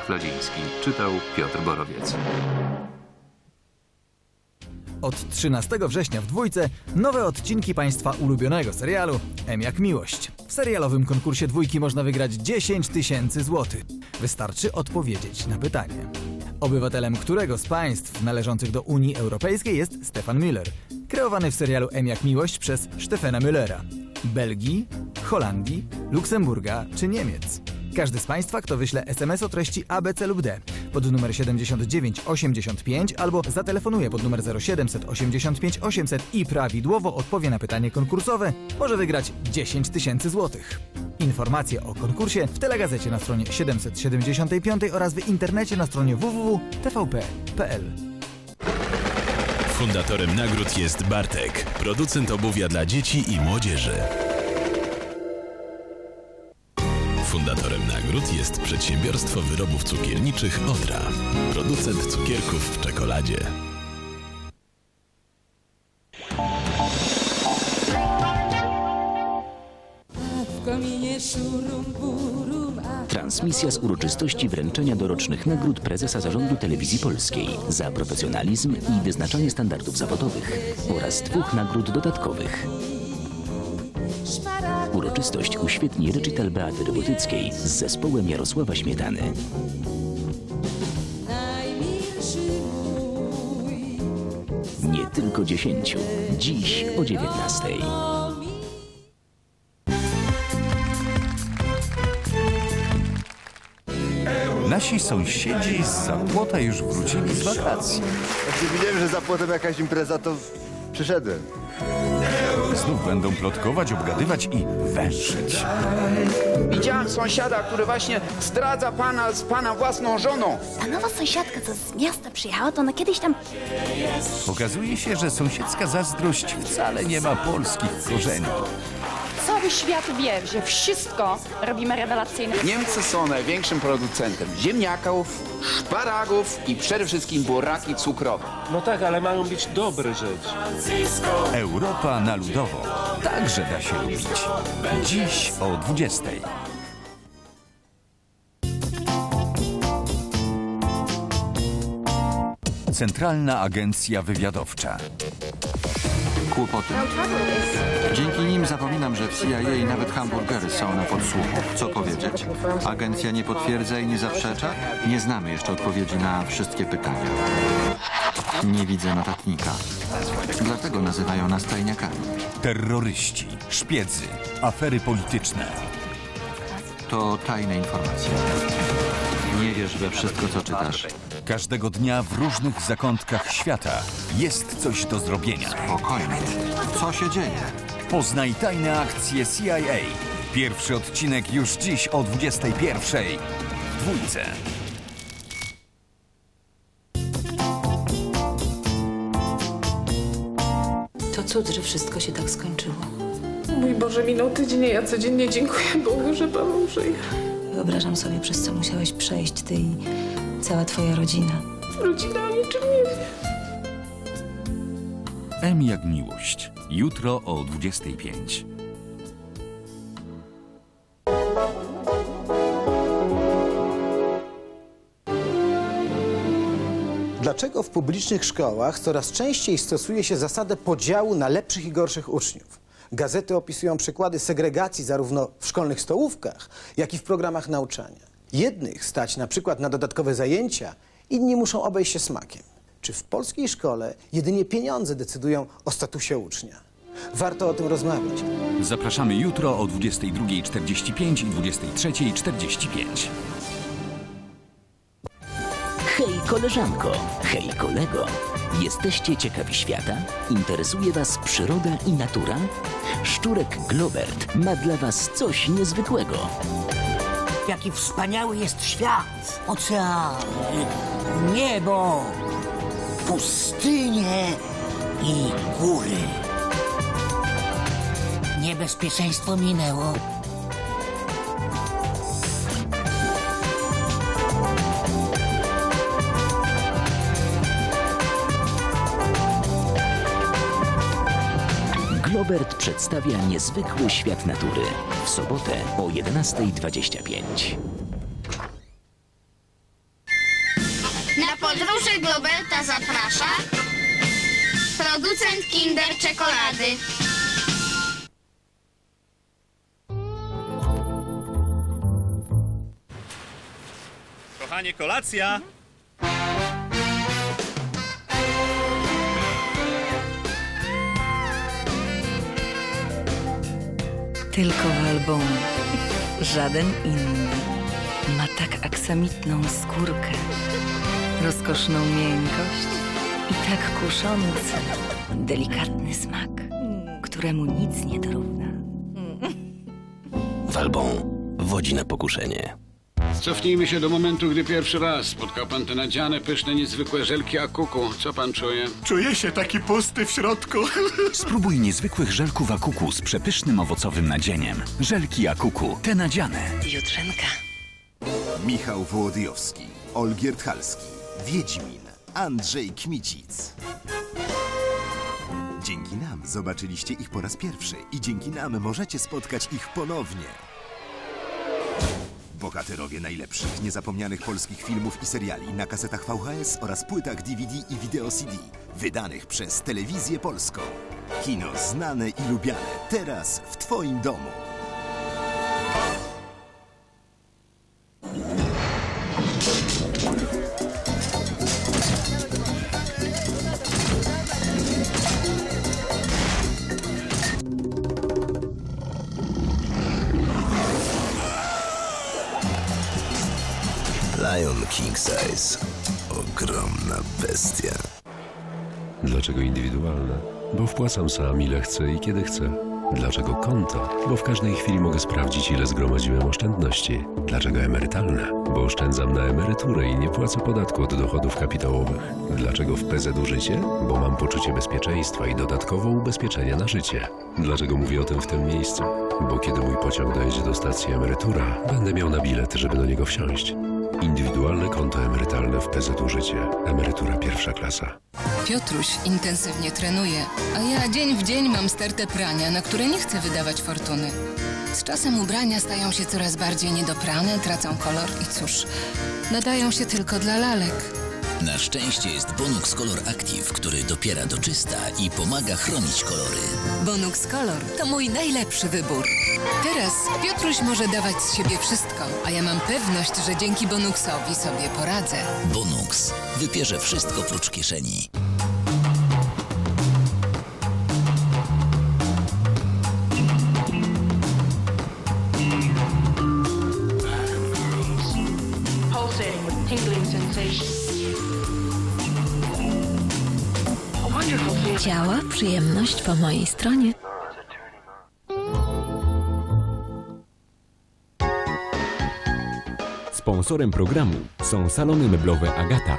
Wojciech Lodziński. Czytał Piotr Borowiec. Od 13 września w dwójce nowe odcinki Państwa ulubionego serialu M jak Miłość. W serialowym konkursie dwójki można wygrać 10 tysięcy złotych. Wystarczy odpowiedzieć na pytanie. Obywatelem którego z państw należących do Unii Europejskiej jest Stefan Müller, kreowany w serialu M jak Miłość przez Stefana Müllera. Belgii, Holandii, Luksemburga czy Niemiec. Każdy z Państwa, kto wyśle SMS o treści ABC lub D pod numer 7985 albo zatelefonuje pod numer 0785 800 i prawidłowo odpowie na pytanie konkursowe, może wygrać 10 tysięcy złotych. Informacje o konkursie w telegazecie na stronie 775 oraz w internecie na stronie www.tvp.pl. Fundatorem nagród jest Bartek, producent obuwia dla dzieci i młodzieży. Fundatorem nagród jest przedsiębiorstwo wyrobów cukierniczych Odra, producent cukierków w czekoladzie. Transmisja z uroczystości wręczenia dorocznych nagród prezesa zarządu telewizji polskiej za profesjonalizm i wyznaczanie standardów zawodowych oraz dwóch nagród dodatkowych. Uroczystość uświetni recital Beaty Robotyckiej z zespołem Jarosława Śmietany. najmilszy mój. Nie tylko dziesięciu. Dziś o 19. Nasi sąsiedzi z Zapłota już wrócili z wakacji. Jak widziałem, że za płotem jakaś impreza, to przyszedłem. Znów będą plotkować, obgadywać i węszyć. Widziałem sąsiada, który właśnie zdradza pana z pana własną żoną. Ta nowa sąsiadka, co z miasta przyjechała, to ona kiedyś tam... Okazuje się, że sąsiedzka zazdrość wcale nie ma polskich korzeni. Cały świat wie, że wszystko robimy rewelacyjnie. Niemcy są największym producentem ziemniaków, szparagów i przede wszystkim buraki cukrowe. No tak, ale mają być dobre rzeczy. Europa na ludowo. Także da się lubić. Dziś o 20. Centralna Agencja Wywiadowcza. Kłopoty. Dzięki nim zapominam, że w CIA nawet hamburgery są na podsłuchu. Co powiedzieć? Agencja nie potwierdza i nie zaprzecza? Nie znamy jeszcze odpowiedzi na wszystkie pytania. Nie widzę notatnika. Dlatego nazywają nas tajniakami. Terroryści, szpiedzy, afery polityczne. To tajne informacje. Nie wierz we wszystko, co czytasz. Każdego dnia w różnych zakątkach świata jest coś do zrobienia. Spokojnie. Co się dzieje? Poznaj tajne akcje CIA. Pierwszy odcinek już dziś o 21. W dwójce. To cud, że wszystko się tak skończyło. Mój Boże, minął tydzień, a ja codziennie dziękuję Bogu, że Pan żyje. Wyobrażam sobie, przez co musiałeś przejść ty i cała twoja rodzina. Rodzina o niczym nie wie. M jak miłość. Jutro o 25. Dlaczego w publicznych szkołach coraz częściej stosuje się zasadę podziału na lepszych i gorszych uczniów? Gazety opisują przykłady segregacji zarówno w szkolnych stołówkach, jak i w programach nauczania. Jednych stać na przykład na dodatkowe zajęcia, inni muszą obejść się smakiem. Czy w polskiej szkole jedynie pieniądze decydują o statusie ucznia? Warto o tym rozmawiać. Zapraszamy jutro o 22.45 i 23.45. Hej koleżanko, hej kolego. Jesteście ciekawi świata? Interesuje Was przyroda i natura? Szczurek Globert ma dla Was coś niezwykłego. Jaki wspaniały jest świat! Oceany, niebo, pustynie i góry. Niebezpieczeństwo minęło. Globert przedstawia niezwykły świat natury. W sobotę o 11.25. podróży Globerta zaprasza producent Kinder Czekolady. Kochanie, kolacja! Tylko Walbon, żaden inny, ma tak aksamitną skórkę, rozkoszną miękkość i tak kuszący, delikatny smak, któremu nic nie dorówna. Walbon wodzi na pokuszenie. Cofnijmy się do momentu, gdy pierwszy raz spotkał pan te nadziane, pyszne, niezwykłe żelki akuku. Co pan czuje? Czuję się taki pusty w środku. Spróbuj niezwykłych żelków Akuku z przepysznym owocowym nadzieniem. Żelki Akuku, te nadziane. Jutrzenka. Michał Wołodyjowski, Olgierd Halski, Wiedźmin, Andrzej Kmicic. Dzięki nam zobaczyliście ich po raz pierwszy i dzięki nam możecie spotkać ich ponownie. Bohaterowie najlepszych, niezapomnianych polskich filmów i seriali na kasetach VHS oraz płytach DVD i wideo CD, wydanych przez Telewizję Polską. Kino znane i lubiane, teraz w Twoim domu. King Size. Ogromna bestia. Dlaczego indywidualne? Bo wpłacam sam ile chcę i kiedy chcę. Dlaczego konto? Bo w każdej chwili mogę sprawdzić, ile zgromadziłem oszczędności. Dlaczego emerytalne? Bo oszczędzam na emeryturę i nie płacę podatku od dochodów kapitałowych. Dlaczego w PZU życie? Bo mam poczucie bezpieczeństwa i dodatkowo ubezpieczenia na życie. Dlaczego mówię o tym w tym miejscu? Bo kiedy mój pociąg dojedzie do stacji emerytura, będę miał na bilet, żeby do niego wsiąść. Indywidualne konto emerytalne w PZU Życie. Emerytura pierwsza klasa. Piotruś intensywnie trenuje, a ja dzień w dzień mam stertę prania, na które nie chcę wydawać fortuny. Z czasem ubrania stają się coraz bardziej niedoprane, tracą kolor i cóż, nadają się tylko dla lalek. Na szczęście jest Bonux Color Active, który dopiera do czysta i pomaga chronić kolory. Bonux Color to mój najlepszy wybór. Teraz Piotruś może dawać z siebie wszystko, a ja mam pewność, że dzięki Bonuxowi sobie poradzę. Bonux wypierze wszystko prócz kieszeni. Tingling sensation. Działa przyjemność po mojej stronie. Sponsorem programu są salony meblowe Agata.